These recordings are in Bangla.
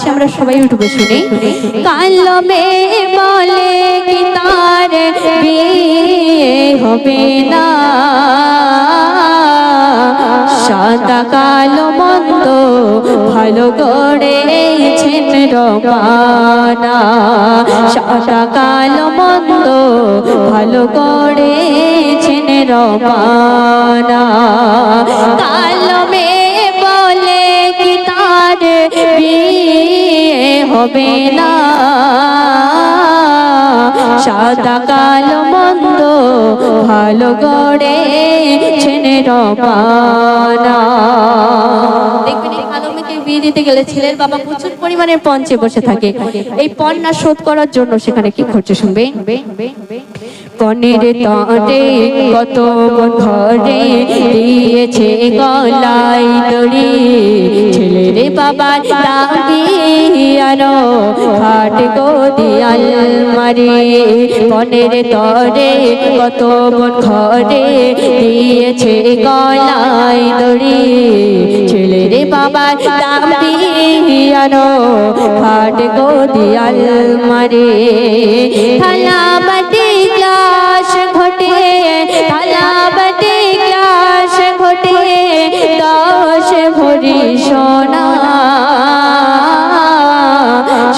পাশাপাশি আমরা সবাই উঠবে শুনি। কালো মেয়ে বলে কি তার হবে না? সাদা কালো মন্দ ভালো গড়েছেন রবানা সাদা কালো মন্দ ভালো গড়েছেন রবানা কালো মেয়ে বলে কি তার বিয়ে হবে না। সাদা কালো মন্দ ভালো গড়ে ছেনে রবানা। দিতে গেলে ছেলের বাবা প্রচুর পঞ্চে বসে থাকে। এই পণ শোধ করার জন্য সেখানে কি খরচ শুনবে? পনেরো তরে কত ঘরে দিয়েছে গলাই দড়ি। ছেলের বাবা দাবি আনো হাট গো দিয়াল মারি। বনের তরে কত মন ঘরে দিয়েছে গলাই দড়ি। ছেলের বাবা দাবি আনো হাট গো দিয়াল মারি। থালা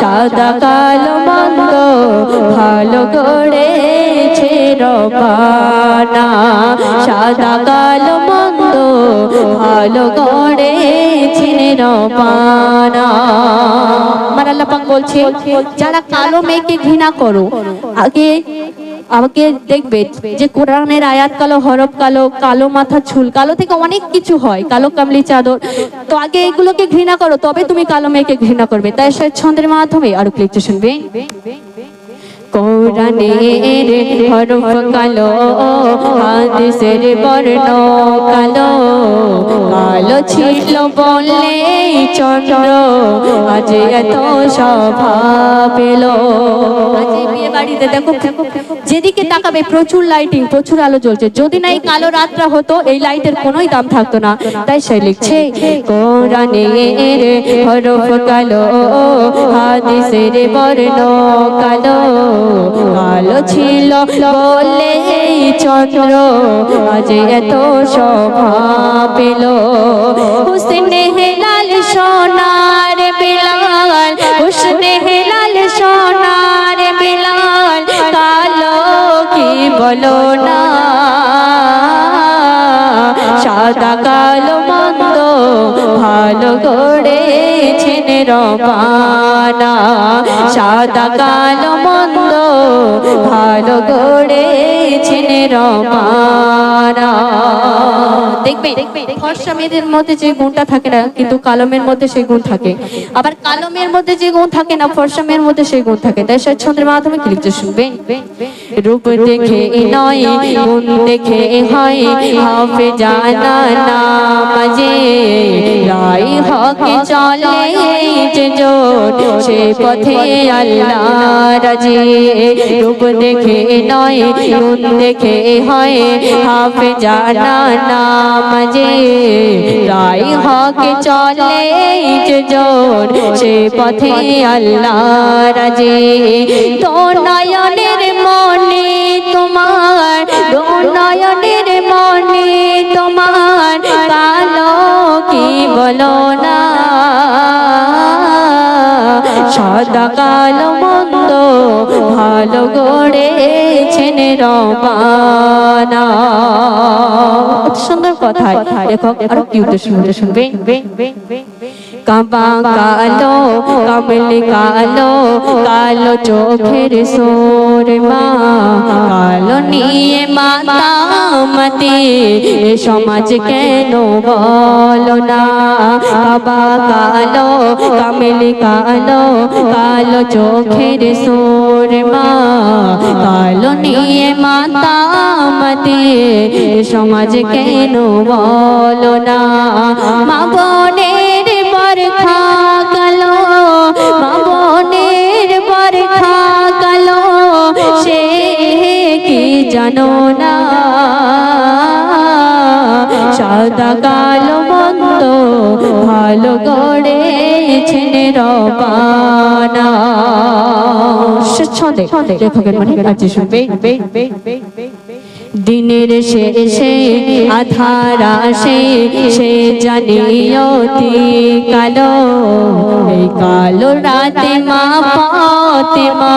সাদা কালো মন্দ ভালো গড়েছে রবানা। সাদা কালো মন্দ ভালো করে রবানা। আমার আল্লাহ পাক বলছে যারা কালো মেয়েকে ঘৃণা করো, আগে আমাকে দেখবে যে কোরআনের আয়াত কালো, হরফ কালো কালো মাথা, চুল কালো থেকে অনেক কিছু হয়, কালো কামলি চাদর। তো আগে এগুলোকে ঘৃণা করো, তবে তুমি কালো মেয়েকে ঘৃণা করবে। তাই সে ছন্দের মাধ্যমে আরও ক্লিকটা শুনবে কোরআনের হরফ কালো হাদিসের বর্ণ কালো কালো ছিল বলে চন্দ্র, আজ এত সভা পেল। যেদিকে তাকাবে প্রচুর লাইটিং প্রচুর আলো জ্বলছে। যদি না এই কালো রাতটা হতো, এই লাইটের কোনোই দাম থাকতো না। তাই সে লিখছে, কোরআনের হরফ কালো হাদিসের বর্ণ কালো কালো ছিল বলে এই চন্দ্র আজ এত শোভা পেল। হুসনে হেলাল সোনার বিলাল, হুসনে হেলাল সোনার বিলাল, কালো কি বলো না? সাদা কালো মন্দ ভালো গড়েছেন রবানা। সাদা কালো মন্দ ভালো গড়েছেন রবানা। দেখবে যে থাকে না, কিন্তু কালমের মধ্যে গুণ থাকে। আবার কালমের মধ্যে যে গুণ থাকে না মধ্যে গুণ থাকে। স্বচ্ছন্দের মাধ্যমে রূপ দেখে নয় গুণ দেখে হয় জানা চলে যে সে পথে আল্লাহ রাজি। রূপ দেখে নয় গুণ দেখে হয় হাফে জানা নামাজে। রাই হকে চলে যে জোট, সে পথে আল্লাহ রাজি। তো নয়নের মনে তোমার, তো নয়নের মনে তোমার কালো কি বলো? সাদা কাল মন্দ ভালো গড়েছেন রবানা। সুন্দর কথা লেখক আরও কি উদ্দেশ্য শুনবে? কাবা কালো কামলি কালো কালো চোখের সোর মা কালো নিয়ে মাতামতি এ সমাজ কেন বলো না কাবা কালো কামলি কালো কালো চোখের সোর মা কালো নিয়ে মাতামতি এ সমাজ কেন বলো না মা বোনের জানো না সাদা কালো মন্দ ভালো গড়েছেন রবানা ছন্দে লেখকের মনে কাছে শুনবে দিনের শেষে আধার আসে সে জানিয়তি কালো। কালো রাতে মা পাতে মা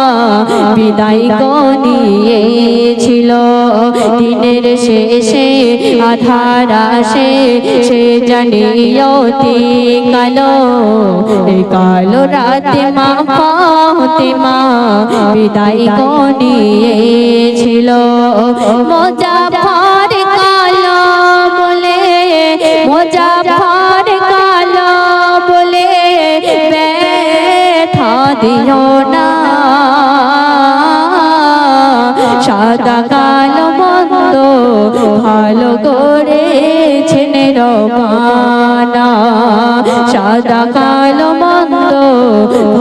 বিদায় গনিয়েছিল। দিনের শেষে আধার আসে, সে জানিয়তি কালো কালো রাতে মা পাতে মা বিদায় গনিয়েছিল মোজাফর কালো বলে মোজাফর কালো বলে, ব্যথা দিও না ভালো করেছেন রবানা। সাদা কালো মন্দ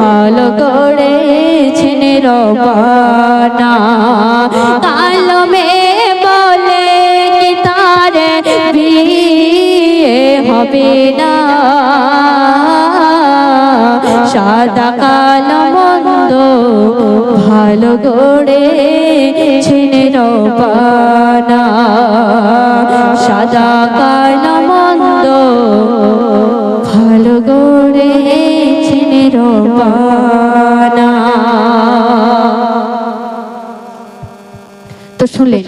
ভালো করেছেন রবানা। কালো মে বলে কি তার বিয়ে হবে না? সাদা কালো মন্দ ভালো গড়ে ছেনে রবানা। সাদা কালো মন্দ ভালো গড়ে ছেনে রবানা তো শুনলে